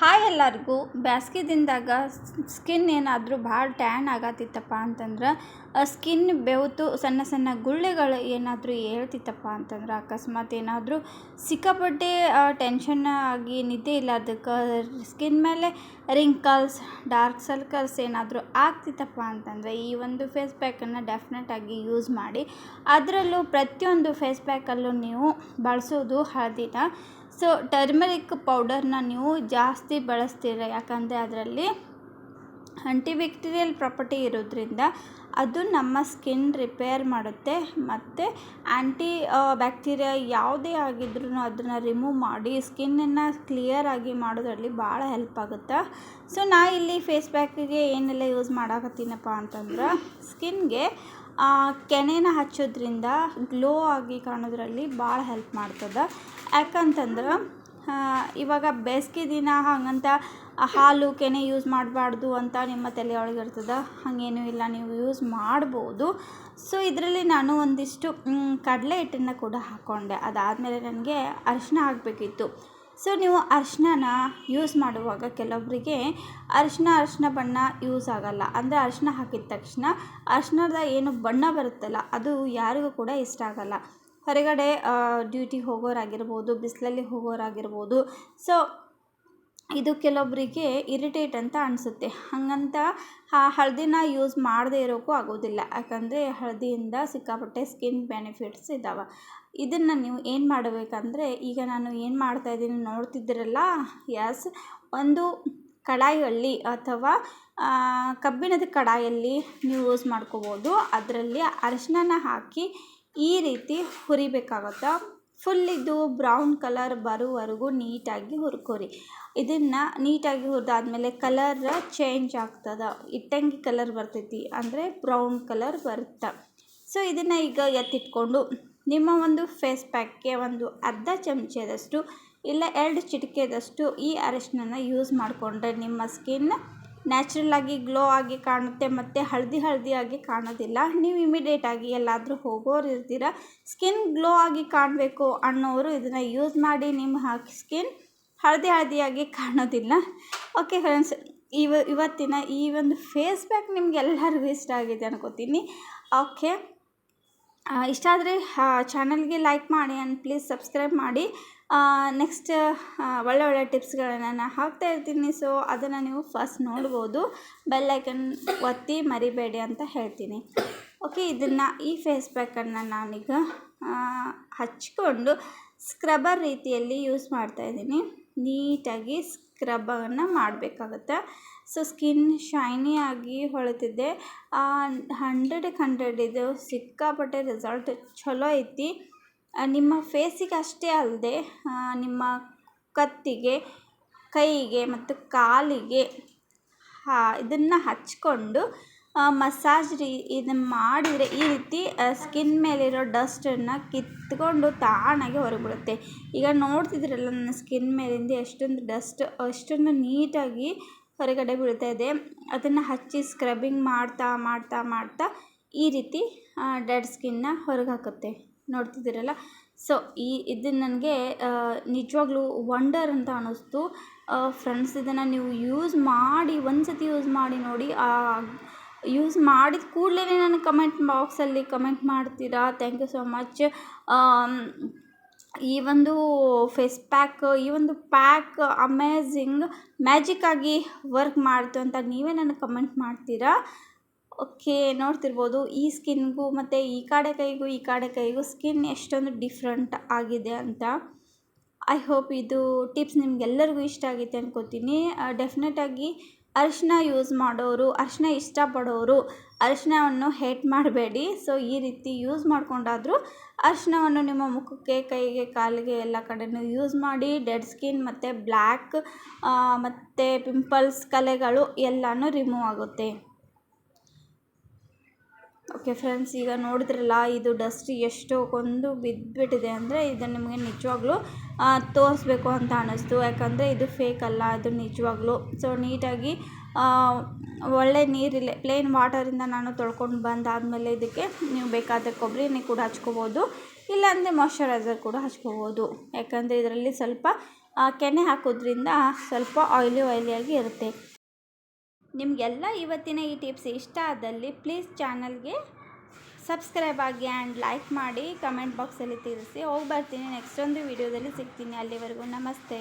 Hi ಎಲ್ಲರಿಗೂ. ಬ್ಯಾಸ್ಗೆ ದಿನದಾಗ ಸ್ಕಿನ್ ಏನಾದರೂ ಭಾಳ ಟ್ಯಾನ್ ಆಗತ್ತಿತ್ತಪ್ಪ ಅಂತಂದ್ರೆ ಸ್ಕಿನ್ ಬೆವತು ಸಣ್ಣ ಸಣ್ಣ ಗುಳ್ಳೆಗಳು ಏನಾದರೂ ಏಳ್ತಿತ್ತಪ್ಪ ಅಂತಂದ್ರೆ, ಅಕಸ್ಮಾತ್ ಏನಾದರೂ ಸಿಕ್ಕಾಪಟ್ಟೆ ಟೆನ್ಷನ್ ಆಗಿ ನಿದ್ದೆ ಇಲ್ಲ ಅದಕ್ಕೆ ಸ್ಕಿನ್ ಮೇಲೆ ರಿಂಕಲ್ಸ್, ಡಾರ್ಕ್ ಸರ್ಕಲ್ಸ್ ಏನಾದರೂ ಆಗ್ತಿತ್ತಪ್ಪ ಅಂತಂದರೆ, ಈ ಒಂದು ಫೇಸ್ ಪ್ಯಾಕನ್ನು ಡೆಫಿನೆಟಾಗಿ ಯೂಸ್ ಮಾಡಿ, ಅದರಲ್ಲೂ ಪ್ರತಿಯೊಂದು ಫೇಸ್ ಪ್ಯಾಕಲ್ಲೂ ನೀವು ಬಳಸೋದು ಹಳದಿನ. ಸೊ ಟರ್ಮರಿಕ್ ಪೌಡರ್ನ ನೀವು ಜಾಸ್ತಿ ಬಳಸ್ತೀರ? ಯಾಕಂದರೆ ಅದರಲ್ಲಿ ಆಂಟಿಬ್ಯಾಕ್ಟೀರಿಯಲ್ ಪ್ರಾಪರ್ಟಿ ಇರೋದ್ರಿಂದ ಅದು ನಮ್ಮ ಸ್ಕಿನ್ ರಿಪೇರ್ ಮಾಡುತ್ತೆ. ಮತ್ತು ಆ್ಯಂಟಿ ಬ್ಯಾಕ್ಟೀರಿಯಾ ಯಾವುದೇ ಆಗಿದ್ರೂ ಅದನ್ನು ರಿಮೂವ್ ಮಾಡಿ ಸ್ಕಿನ್ನನ್ನು ಕ್ಲಿಯರಾಗಿ ಮಾಡೋದರಲ್ಲಿ ಭಾಳ ಹೆಲ್ಪ್ ಆಗುತ್ತೆ? ಸೊ ನಾ ಇಲ್ಲಿ ಫೇಸ್ ಪ್ಯಾಕಿಗೆ ಏನೆಲ್ಲ ಯೂಸ್ ಮಾಡಾಕತ್ತೀನಪ್ಪ ಅಂತಂದ್ರೆ ಸ್ಕಿನ್ಗೆ ಕೆನೆನ ಹಚ್ಚೋದ್ರಿಂದ ಗ್ಲೋ ಆಗಿ ಕಾಣೋದ್ರಲ್ಲಿ ಭಾಳ ಹೆಲ್ಪ್ ಮಾಡ್ತದೆ. ಯಾಕಂತಂದ್ರೆ ಇವಾಗ ಬೇಸಿಗೆ ದಿನ ಹಾಗಂತ ಹಾಲು, ಕೆನೆ ಯೂಸ್ ಮಾಡಬಾರ್ದು ಅಂತ ನಿಮ್ಮ ತಲೆಯೊಳಗೆ ಇರ್ತದೆ ಹಾಗೇನೂ ಇಲ್ಲ, ನೀವು ಯೂಸ್ ಮಾಡ್ಬೋದು. ಸೊ ಇದರಲ್ಲಿ ನಾನು ಒಂದಿಷ್ಟು ಕಡಲೆ ಹಿಟ್ಟನ್ನು ಕೂಡ ಹಾಕ್ಕೊಂಡೆ ಅದಾದಮೇಲೆ ನನಗೆ ಅರಿಶಿನ ಹಾಕಬೇಕಿತ್ತು. ಸೊ ನೀವು ಅರಿಶಿನ ಯೂಸ್ ಮಾಡುವಾಗ ಕೆಲವೊಬ್ಬರಿಗೆ ಅರಿಶಿನ ಅರಿಶಿನ ಬಣ್ಣ ಯೂಸ್ ಆಗೋಲ್ಲ. ಅಂದರೆ ಅರಿಶಿನ ಹಾಕಿದ ತಕ್ಷಣ ಅರಿಶಿನದ ಏನು ಬಣ್ಣ ಬರುತ್ತಲ್ಲ, ಅದು ಯಾರಿಗೂ ಕೂಡ ಇಷ್ಟ ಆಗೋಲ್ಲ. ಹೊರಗಡೆ ಡ್ಯೂಟಿಗೆ ಹೋಗೋರಾಗಿರ್ಬೋದು, ಬಿಸಿಲಲ್ಲಿ ಹೋಗೋರಾಗಿರ್ಬೋದು. ಸೊ ಇದು ಕೆಲವೊಬ್ಬರಿಗೆ ಇರಿಟೇಟ್ ಅಂತ ಅನಿಸುತ್ತೆ. ಹಾಗಂತ ಹಳದಿನ ಯೂಸ್ ಮಾಡದೇ ಇರೋಕ್ಕೂ ಆಗೋದಿಲ್ಲ. ಯಾಕಂದರೆ ಹಳದಿಯಿಂದ ಸಿಕ್ಕಾಪಟ್ಟೆ ಸ್ಕಿನ್ ಬೆನಿಫಿಟ್ಸ್ ಇದ್ದಾವೆ ಇದನ್ನು ನೀವು ಏನು ಮಾಡಬೇಕಂದ್ರೆ, ಈಗ ನಾನು ಏನು ಮಾಡ್ತಾ ಇದ್ದೀನಿ ನೋಡ್ತಿದ್ದೀರಲ್ಲ? ಎಸ್ ಒಂದು ಕಡಾಯಲ್ಲಿ ಅಥವಾ ಕಬ್ಬಿಣದ ಕಡಾಯಲ್ಲಿ ನೀವು ಯೂಸ್ ಮಾಡ್ಕೋಬೋದು. ಅದರಲ್ಲಿ ಅರಿಶಿನ ಹಾಕಿ ಈ ರೀತಿ ಹುರಿಬೇಕಾಗುತ್ತೆ? ಫುಲ್ ಇದು ಬ್ರೌನ್ ಕಲರ್ ಬರೋವರೆಗೂ ನೀಟಾಗಿ ಹುರ್ಕೊರಿ. ಇದನ್ನು ನೀಟಾಗಿ ಹುರಿದಾದ್ಮೇಲೆ ಕಲರ್ ಚೇಂಜ್ ಆಗ್ತದೆ. ಇಟ್ಟಂಗಿ ಕಲರ್ ಬರ್ತೈತಿ ಅಂದರೆ ಬ್ರೌನ್ ಕಲರ್ ಬರುತ್ತೆ. ಸೊ ಇದನ್ನು ಈಗ ಎತ್ತಿಟ್ಕೊಂಡು ನಿಮ್ಮ ಒಂದು ಫೇಸ್ ಪ್ಯಾಕ್ಗೆ ಒಂದು ಅರ್ಧ ಚಮಚದಷ್ಟು ಇಲ್ಲ ಎರಡು ಚಿಟಿಕೆದಷ್ಟು ಈ ಅರಿಶಿನ ಯೂಸ್ ಮಾಡಿಕೊಂಡ್ರೆ ನಿಮ್ಮ ಸ್ಕಿನ್ ನ್ಯಾಚುರಲ್ ಆಗಿ ಗ್ಲೋ ಆಗಿ ಕಾಣುತ್ತೆ ಮತ್ತು ಹಳದಿ ಹಳದಿಯಾಗಿ ಕಾಣೋದಿಲ್ಲ. ನೀವು ಇಮಿಡಿಯೇಟಾಗಿ ಎಲ್ಲಾದರೂ ಹೋಗೋರು ಇರ್ತೀರ. ಸ್ಕಿನ್ ಗ್ಲೋ ಆಗಿ ಕಾಣಬೇಕು ಅನ್ನೋರು ಇದನ್ನು ಯೂಸ್ ಮಾಡಿ ನಿಮ್ಮ ಸ್ಕಿನ್ ಹಳದಿ ಹಳದಿಯಾಗಿ ಕಾಣೋದಿಲ್ಲ. ಓಕೆ ಫ್ರೆಂಡ್ಸ್, ಇವ, ಇವತ್ತಿನ ಈ ಒಂದು ಫೇಸ್ ಪ್ಯಾಕ್ ನಿಮಗೆಲ್ಲರಿಗೂ ಇಷ್ಟ ಆಗಿದೆ ಅನ್ಕೋತೀನಿ. ಓಕೆ. ಇಷ್ಟ ಆದರೆ ಚಾನಲ್ಗೆ ಲೈಕ್ ಮಾಡಿ ಆ್ಯಂಡ್ ಪ್ಲೀಸ್ ಸಬ್ಸ್ಕ್ರೈಬ್ ಮಾಡಿ. ನೆಕ್ಸ್ಟ್ ಒಳ್ಳೆ ಒಳ್ಳೆ ಟಿಪ್ಸ್ಗಳನ್ನು ನಾನು ಹಾಕ್ತಾ ಇರ್ತೀನಿ. ಸೊ ಅದನ್ನು ನೀವು ಫಸ್ಟ್ ನೋಡ್ಬೋದು. ಬೆಲ್ಲೈಕನ್ ಒತ್ತಿ ಮರಿಬೇಡಿ ಅಂತ ಹೇಳ್ತೀನಿ. ಓಕೆ ಇದನ್ನು ಈ ಫೇಸ್ ಪ್ಯಾಕನ್ನು ನಾನೀಗ ಹಚ್ಕೊಂಡು ಸ್ಕ್ರಬ್ಬರ್ ರೀತಿಯಲ್ಲಿ ಯೂಸ್ ಮಾಡ್ತಾ ಇದ್ದೀನಿ. ನೀಟಾಗಿ ಸ್ಕ್ರಬ್ಬನ್ನು ಮಾಡಬೇಕಾಗತ್ತೆ. ಸೊ ಸ್ಕಿನ್ ಶೈನಿಯಾಗಿ ಹೊಳಿತಿದ್ದೆ. ಹಂಡ್ರೆಡಕ್ಕೆ ಹಂಡ್ರೆಡ್ ಇದು ಸಿಕ್ಕಾಪಟ್ಟೆ ರಿಸಲ್ಟ್ ಚಲೋ ಐತಿ. ನಿಮ್ಮ ಫೇಸಿಗೆ ಅಷ್ಟೇ ಅಲ್ಲದೆ ನಿಮ್ಮ ಕತ್ತಿಗೆ, ಕೈಗೆ ಮತ್ತು ಕಾಲಿಗೆ ಇದನ್ನು ಹಚ್ಕೊಂಡು ಮಸಾಜ್ ರೀ, ಇದನ್ನು ಮಾಡಿದರೆ ಈ ರೀತಿ ಸ್ಕಿನ್ ಮೇಲಿರೋ ಡಸ್ಟನ್ನು ಕಿತ್ಕೊಂಡು ತಾನಾಗೆ ಹೊರಬಿಡುತ್ತೆ. ಈಗ ನೋಡ್ತಿದ್ದೀರಲ್ಲ, ನನ್ನ ಸ್ಕಿನ್ ಮೇಲಿಂದ ಎಷ್ಟೊಂದು ಡಸ್ಟ್, ಅಷ್ಟೊಂದು ನೀಟಾಗಿ ಹೊರಗಡೆ ಬೀಳ್ತಾ ಇದೆ. ಅದನ್ನು ಹಚ್ಚಿ ಸ್ಕ್ರಬ್ಬಿಂಗ್ ಮಾಡ್ತಾ ಮಾಡ್ತಾ ಮಾಡ್ತಾ ಈ ರೀತಿ ಡೆಡ್ ಸ್ಕಿನ್ನ ಹೊರಗೆ ಹಾಕುತ್ತೆ. ನೋಡ್ತಿದ್ದೀರಲ್ಲ? ಸೊ ಈ ಇದು ನನಗೆ ನಿಜವಾಗ್ಲೂ ವಂಡರ್ ಅಂತ ಅನ್ನಿಸ್ತು. ಫ್ರೆಂಡ್ಸ್ ಇದನ್ನು ನೀವು ಯೂಸ್ ಮಾಡಿ ಒಂದು ಸತಿ ಯೂಸ್ ಮಾಡಿ ನೋಡಿ ಯೂಸ್ ಮಾಡಿದ ಕೂಡಲೇ ನನಗೆ ಕಮೆಂಟ್ ಬಾಕ್ಸಲ್ಲಿ ಕಮೆಂಟ್ ಮಾಡ್ತೀರಾ? ಥ್ಯಾಂಕ್ ಯು ಸೊ ಮಚ್ ಈ ಒಂದು ಫೇಸ್ ಪ್ಯಾಕ್ ಈ ಒಂದು ಪ್ಯಾಕ್ ಅಮೇಝಿಂಗ್ ಮ್ಯಾಜಿಕ್ಕಾಗಿ ವರ್ಕ್ ಮಾಡ್ತು ಅಂತ ನೀವೇ ನನಗೆ ಕಮೆಂಟ್ ಮಾಡ್ತೀರಾ? ಓಕೆ ನೋಡ್ತಿರ್ಬೋದು. ಈ ಸ್ಕಿನ್ಗೂ ಮತ್ತು ಈ ಕಡೆ ಕೈಗೂ ಈ ಕಡೆ ಕೈಗೂ ಸ್ಕಿನ್ ಎಷ್ಟೊಂದು ಡಿಫ್ರೆಂಟ್ ಆಗಿದೆ ಅಂತ. ಐ ಹೋಪ್ ಇದು ಟಿಪ್ಸ್ ನಿಮ್ಗೆಲ್ಲರಿಗೂ ಇಷ್ಟ ಆಗೈತೆ ಅನ್ಕೋತೀನಿ. ಡೆಫಿನೆಟಾಗಿ ಅರಿಶಿನ ಯೂಸ್ ಮಾಡೋರು, ಅರಿಶಿನ ಇಷ್ಟಪಡೋರು ಅರಿಶಿನವನ್ನು ಹೇಟ್ ಮಾಡಬೇಡಿ. ಸೊ ಈ ರೀತಿ ಯೂಸ್ ಮಾಡಿಕೊಂಡಾದರೂ ಅರಿಶಿನವನ್ನು ನಿಮ್ಮ ಮುಖಕ್ಕೆ, ಕೈಗೆ, ಕಾಲಿಗೆ ಎಲ್ಲ ಕಡೆಯೂ ಯೂಸ್ ಮಾಡಿ ಡೆಡ್ ಸ್ಕಿನ್ ಮತ್ತು ಬ್ಲ್ಯಾಕ್ ಮತ್ತು ಪಿಂಪಲ್ಸ್ ಕಲೆಗಳು ಎಲ್ಲನೂ ರಿಮೂವ್ ಆಗುತ್ತೆ. ಓಕೆ ಫ್ರೆಂಡ್ಸ್, ಈಗ ನೋಡಿದ್ರಲ್ಲ, ಇದು ಡಸ್ಟ್ ಎಷ್ಟೊಂದು ಬಿದ್ದುಬಿಟ್ಟಿದೆ ಅಂದರೆ ಇದನ್ನು ನಿಮಗೆ ನಿಜವಾಗ್ಲೂ ತೋರಿಸ್ಬೇಕು ಅಂತ ಅನ್ನಿಸ್ತು ಯಾಕಂದರೆ ಇದು ಫೇಕ್ ಅಲ್ಲ, ಅದು ನಿಜವಾಗ್ಲೂ. ಸೊ ನೀಟಾಗಿ ಒಳ್ಳೆ ನೀರಿಲ್ಲ ಪ್ಲೇನ್ ವಾಟರಿಂದ ನಾನು ತೊಳ್ಕೊಂಡು ಬಂದಾದಮೇಲೆ ಇದಕ್ಕೆ ನೀವು ಬೇಕಾದರೆ ಕೊಬ್ಬರಿ ಎಣ್ಣೆ ಕೂಡ ಹಚ್ಕೋಬೋದು. ಇಲ್ಲಾಂದರೆ ಮಾಯ್ಶ್ಚರೈಸರ್ ಕೂಡ ಹಚ್ಕೋಬೋದು. ಯಾಕಂದರೆ ಇದರಲ್ಲಿ ಸ್ವಲ್ಪ ಕೆನೆ ಹಾಕೋದ್ರಿಂದ ಸ್ವಲ್ಪ ಆಯ್ಲಿ ಆಯಿಲಿಯಾಗಿ ಇರುತ್ತೆ. ನಿಮಗೆಲ್ಲ ಇವತ್ತಿನ ಈ ಟಿಪ್ಸ್ ಇಷ್ಟ ಆದಲ್ಲಿ ಪ್ಲೀಸ್ ಚಾನಲ್ಗೆ ಸಬ್ಸ್ಕ್ರೈಬ್ ಆಗಿ ಆ್ಯಂಡ್ ಲೈಕ್ ಮಾಡಿ ಕಮೆಂಟ್ ಬಾಕ್ಸಲ್ಲಿ ತಿಳಿಸಿ ಹೋಗಿ ಬರ್ತೀನಿ. ನೆಕ್ಸ್ಟ್ ಒಂದು ವಿಡಿಯೋದಲ್ಲಿ ಸಿಗ್ತೀನಿ. ಅಲ್ಲಿವರೆಗೂ ನಮಸ್ತೆ.